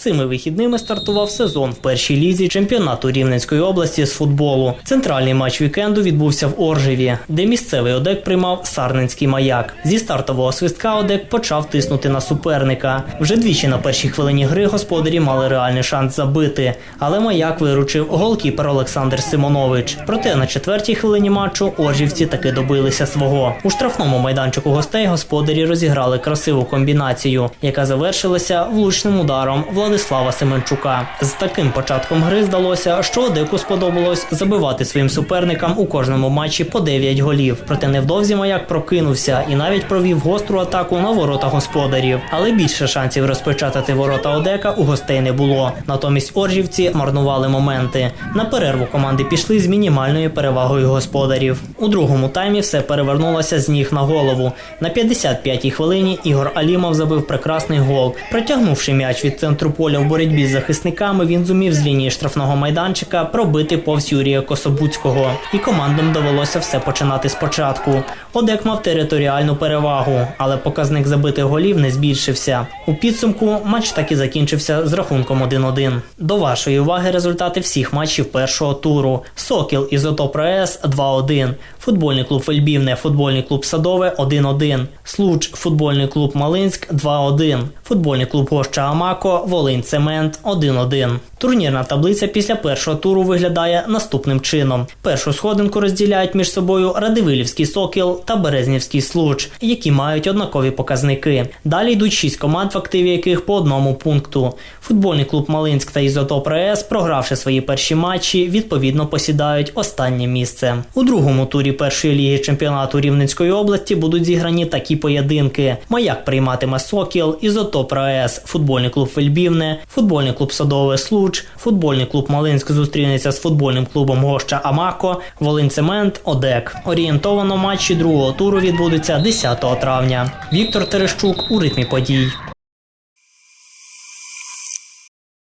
Цими вихідними стартував сезон в першій лізі чемпіонату Рівненської області з футболу. Центральний матч вікенду відбувся в Оржеві, де місцевий ОДЕК приймав Сарненський маяк. Зі стартового свистка ОДЕК почав тиснути на суперника. Вже двічі на першій хвилині гри господарі мали реальний шанс забити, але маяк виручив голкіпер Олександр Симонович. Проте на четвертій хвилині матчу оржівці таки добилися свого. У штрафному майданчику гостей господарі розіграли красиву комбінацію, яка завершилася влучним ударом Владислава Семенчука. З таким початком гри здалося, що Одеку сподобалось забивати своїм суперникам у кожному матчі по 9 голів. Проте невдовзі маяк прокинувся і навіть провів гостру атаку на ворота господарів. Але більше шансів розпечатати ворота Одека у гостей не було. Натомість оржівці марнували моменти. На перерву команди пішли з мінімальною перевагою господарів. У другому таймі все перевернулося з ніг на голову. На 55-й хвилині Ігор Алімов забив прекрасний гол. Протягнувши м'яч від центру поля в боротьбі з захисниками, він зумів з лінії штрафного майданчика пробити повз Юрія Кособуцького. І командам довелося все починати спочатку. Одек мав територіальну перевагу, але показник забитих голів не збільшився. У підсумку матч так і закінчився з рахунком 1-1. До вашої уваги результати всіх матчів першого туру. Сокіл Ізотоп РС 2-1. Футбольний клуб Фельбівне, футбольний клуб Садове 1-1. Случ, футбольний клуб Малинськ 2-1. Футбольний клуб Гоща Амако, Волинь Цемент 1-1. Турнірна таблиця після першого туру виглядає наступним чином. Першу сходинку розділяють між собою Радивилівський Сокіл та Березнівський Случ, які мають однакові показники. Далі йдуть шість команд, в активі яких по одному пункту. Футбольний клуб Малинськ та Ізотоп РС, програвши свої перші матчі, відповідно посідають останнє місце. У другому турі першої ліги чемпіонату Рівненської області будуть зіграні такі поєдинки: Маяк прийматиме Сокіл, Ізотоп РС, футбольний клуб Фельбівне, футбольний клуб Садове Случ, футбольний клуб Малинськ зустрінеться з футбольним клубом Гоща Амако, Волинцемент, Одек. Орієнтовано матчі другого туру відбудуться 10 травня. Віктор Терещук у ритмі подій.